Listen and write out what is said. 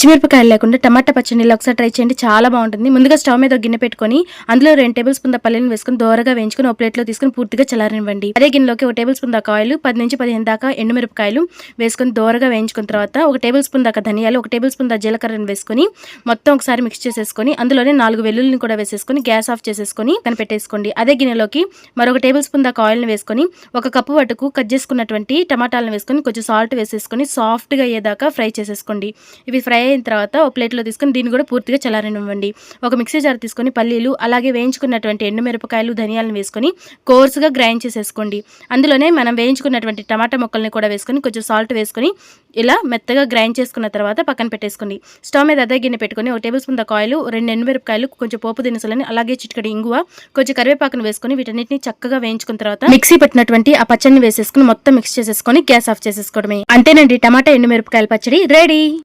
పచ్చిమిరపకాయలు లేకుండా టమాటా పచ్చడిలో ఒకసారి ట్రై చేయండి. చాలా బాగుంటుంది. ముందుగా స్టవ్ మీద గిన్నె పెట్టుకొని అందులో రెండు టేబుల్ స్పూన్ పల్లీలను వేసుకుని దోరగా వేయించుకుని ఒక ప్లేట్లో తీసుకుని పూర్తిగా చల్లారనివ్వండి. అదే గిన్నెలోకి ఒక టేబుల్ స్పూన్ దాకా ఆయిల్ పది నుంచి పదిహేను దాకా ఎండుమిరపకాయలు వేసుకుని దోరగా వేయించుకున్న తర్వాత ఒక టేబుల్ స్పూన్ దాకా ధనియాలు ఒక టేబుల్ స్పూన్ దాకా జీలకర్రను వేసుకొని మొత్తం ఒకసారి మిక్స్ చేసేసుకొని అందులోనే నాలుగు వెల్లుల్ని కూడా వేసేసుకొని గ్యాస్ ఆఫ్ చేసేసుకొని కనిపెట్టేసుకోండి. అదే గిన్నెలోకి మరొక టేబుల్ స్పూన్ దాకా ఆయిల్ని వేసుకొని ఒక కప్పు వట్టుకు కట్ చేసుకున్నటువంటి టమాటాలను వేసుకొని కొంచెం సాల్ట్ వేసేసుకొని సాఫ్ట్గా అయ్యేదాకా ఫ్రై చేసేసుకోండి. ఇవి ఫ్రై అయిన తర్వాత ఒక ప్లేట్లో తీసుకొని దీన్ని కూడా పూర్తిగా చల్లారనివ్వండి. ఒక మిక్సీ జార్ తీసుకొని పల్లీలు అలాగే వేయించుకున్నటువంటి ఎండుమిరపకాయలు ధనియాలను వేసుకొని కోర్సుగా గ్రైండ్ చేసేసుకోండి. అందులోనే మనం వేయించుకున్నటువంటి టమాటా ముక్కల్ని కూడా వేసుకొని కొంచెం సాల్ట్ వేసుకొని ఇలా మెత్తగా గ్రైండ్ చేసుకున్న తర్వాత పక్కన పెట్టేసుకోండి. స్టవ్ మీద అదే గిన్నె పెట్టుకొని ఒక టేబుల్ స్పూన్ దాయిలు రెండు ఎండుమిరపకాయలు కొంచెం పోపు దినుసులని అలాగే చిటికడి ఇంగువ కొంచెం కరివేపాకును వేసుకొని వీటన్నిటిని చక్కగా వేయించుకున్న తర్వాత మిక్సీ పెట్టినటువంటి ఆ పచ్చడిని వేసేసుకుని మొత్తం మిక్స్ చేసేసుకొని గ్యాస్ ఆఫ్ చేసేసుకోవడమే. అంతేనండి టమాటా ఎండుమిరపకాయల పచ్చడి రెడీ.